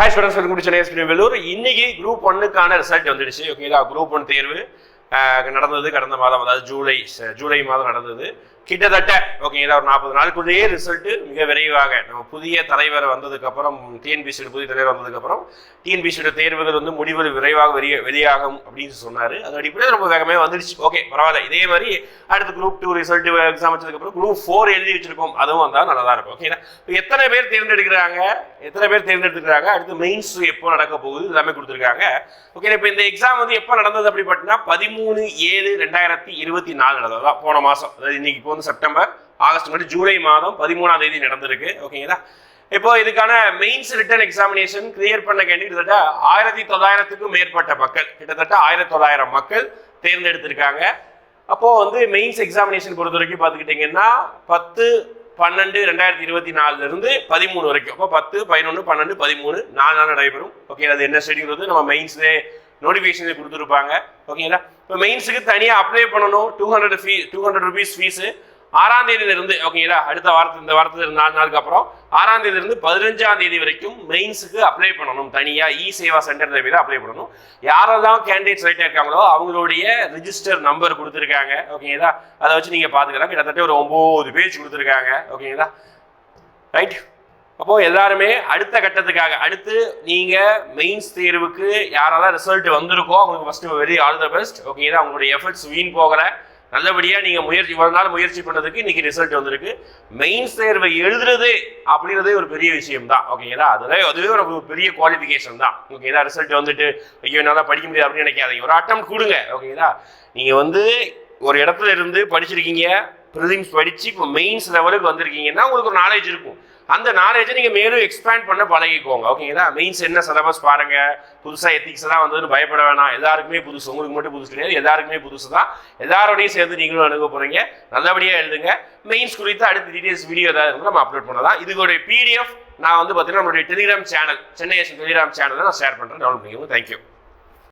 Hi students welcome to Chennai SP Vellore இன்னைக்கு group ஒன்னுக்கான result வந்துடுச்சு. ஓகேங்களா குரூப் ஒன் தேர்வு நடந்தது கடந்த மாதம் அதாவது ஜூலை ஜூலை மாதம் நடந்தது. கிட்டத்தட்ட ஓகேங்களா ஒரு நாற்பது நாளுக்குள்ளேயே ரிசல்ட்டு மிக விரைவாக நம்ம புதிய தலைவர் வந்ததுக்கப்புறம் டிஎன்பிசியோட புதிய தலைவர் வந்ததுக்கப்புறம் டிஎன்பிசியோட தேர்வுகள் வந்து முடிவுகள் விரைவாக வெளியே வெளியாகும் அப்படின்னு சொன்னார். அது அடிப்படையில் ரொம்ப வேகமே வந்துடுச்சு ஓகே பரவாயில்ல. இதே மாதிரி அடுத்து குரூப் டூ ரிசல்ட் எக்ஸாம் வச்சதுக்கப்புறம் குரூப் ஃபோர் எழுதி வச்சிருக்கோம். அதுவும் வந்தால் நல்லா தான் இருக்கும் ஓகேங்களா இப்போ எத்தனை பேர் தேர்ந்தெடுக்கிறாங்க? எத்தனை பேர் தேர்ந்தெடுத்துக்கிறாங்க அடுத்து மெயின்ஸ் எப்போ நடக்க போகுது? எல்லாமே கொடுத்துருக்காங்க. ஓகே இப்போ இந்த எக்ஸாம் வந்து எப்போ நடந்தது அப்படி பார்த்தீங்கன்னா பதிமூணு ஏழு ரெண்டாயிரத்தி இருபத்தி நாலு நடந்தது. போன மாதம் அதாவது இன்னைக்கு இப்போ வந்து செப்டம்பர் ஆகஸ்ட் மட்டும் ஜூலை மாதம் பதிமூணாம் தேதி நடந்திருக்கு. ஓகேங்களா இப்போ இதுக்கான மெயின்ஸ் ரிட்டன் எக்ஸாமினேஷன் கிளியர் பண்ண கேண்டி கிட்டத்தட்ட ஆயிரத்தி தொள்ளாயிரத்துக்கும் மேற்பட்ட மக்கள் கிட்டத்தட்ட ஆயிரத்தி தொள்ளாயிரம் மக்கள் தேர்ந்தெடுத்திருக்காங்க. அப்போ வந்து மெயின்ஸ் எக்ஸாமினேஷன் பொறுத்த வரைக்கும் பார்த்துக்கிட்டிங்கன்னா பத்து பன்னெண்டு ரெண்டாயிரத்தி இருபத்தி நாலுல இருந்து பதிமூணு வரைக்கும். அப்போ பத்து பதினொன்று பன்னெண்டு பதிமூணு நாலு நாள் நடைபெறும். ஓகே அது என்ன ஷெடியூல் நம்ம மெயின்ஸ்லேயே நோட்டிஃபிகேஷன் கொடுத்துருப்பாங்க. ஓகேங்களா இப்போ மெயின்ஸுக்கு தனியாக அப்ளை பண்ணணும். Two hundred fee two hundred rupees fees ஆறாம் தேதியிலிருந்து ஓகேங்களா அடுத்த வாரத்து இந்த வாரத்தில் இருந்து நாலு நாளுக்கு அப்புறம் ஆறாம் தேதியிலிருந்து பதினஞ்சாம் தேதி வரைக்கும் மெயின்ஸுக்கு அப்ளை பண்ணணும். தனியாக இ சேவா சென்டர் பேர் அப்ளை பண்ணணும். யாரெல்லாம் கேண்டிடேட் ரைட்டாக இருக்காங்களோ அவங்களுடைய ரிஜிஸ்டர் நம்பர் கொடுத்துருக்காங்க. ஓகேங்களா அதை வச்சு நீங்கள் பார்த்துக்கலாம் கிட்டத்தட்ட ஒரு ஒம்பது பேஜ் கொடுத்துருக்காங்க. ஓகேங்களா ரைட் அப்போது எல்லாருமே அடுத்த கட்டத்துக்காக அடுத்து நீங்கள் மெயின்ஸ் தேர்வுக்கு யாரெல்லாம் ரிசல்ட் வந்திருக்கோ அவங்களுக்கு first very all the best ஓகேங்களா அவங்களுடைய எஃபர்ட்ஸ் வீண் போகிற நல்லபடியாக நீங்கள் முயற்சி இவ்வளோ நாள் முயற்சி பண்ணதுக்கு இன்றைக்கி ரிசல்ட் வந்திருக்கு. மெயின்ஸ் தேர்வை எழுதுறது அப்படின்றதே ஒரு பெரிய விஷயம் தான் ஓகேங்களா அதுவே அதுவே ஒரு பெரிய குவாலிஃபிகேஷன் தான். ஓகேங்களா ரிசல்ட் வந்துட்டு ஐயோ என்னால் படிக்க முடியாது அப்படின்னு நினைக்காதீங்க. ஒரு அட்டம் கொடுங்க. ஓகேங்களா நீங்கள் வந்து ஒரு இடத்துல இருந்து படிச்சிருக்கீங்க. ப்ரிலிம்ஸ் படித்து இப்போ மெயின்ஸ் லெவலுக்கு வந்திருக்கீங்கன்னா உங்களுக்கு ஒரு நாலேஜ் இருக்கும். அந்த நாலேஜை நீங்கள் மேலும் எக்ஸ்பேண்ட் பண்ண பழகிக்கோங்க. ஓகேங்களா? மெயின்ஸ் என்ன சிலபஸ் பாருங்க. புதுசாக எத்திக்ஸ் தான் வந்ததுன்னு பயப்பட வேணாம். எல்லாருக்குமே புதுசு. உங்களுக்கு மட்டும் புதுசு கிடையாது. எல்லாருக்குமே புதுசு தான். எல்லாரோடையும் சேர்ந்து நீங்களும் அணுக போகிறீங்க நல்லபடியாக எழுதுங்க. மெயின்ஸ் குறித்து அடுத்த டீடைல்ஸ் வீடியோ ஏதாவது நம்ம அப்லோட் பண்ணலாம். இதுகளுடைய பிடிஎஃப் நான் வந்து பார்த்தீங்கன்னா நம்மளுடைய டெலிகிராம் சேனல் சென்னை டெலிகிராம் சேனலில் நான் ஷேர் பண்ணுறேன் டவுன்லோட் பண்ணிக்கோங்க. தேங்க்யூ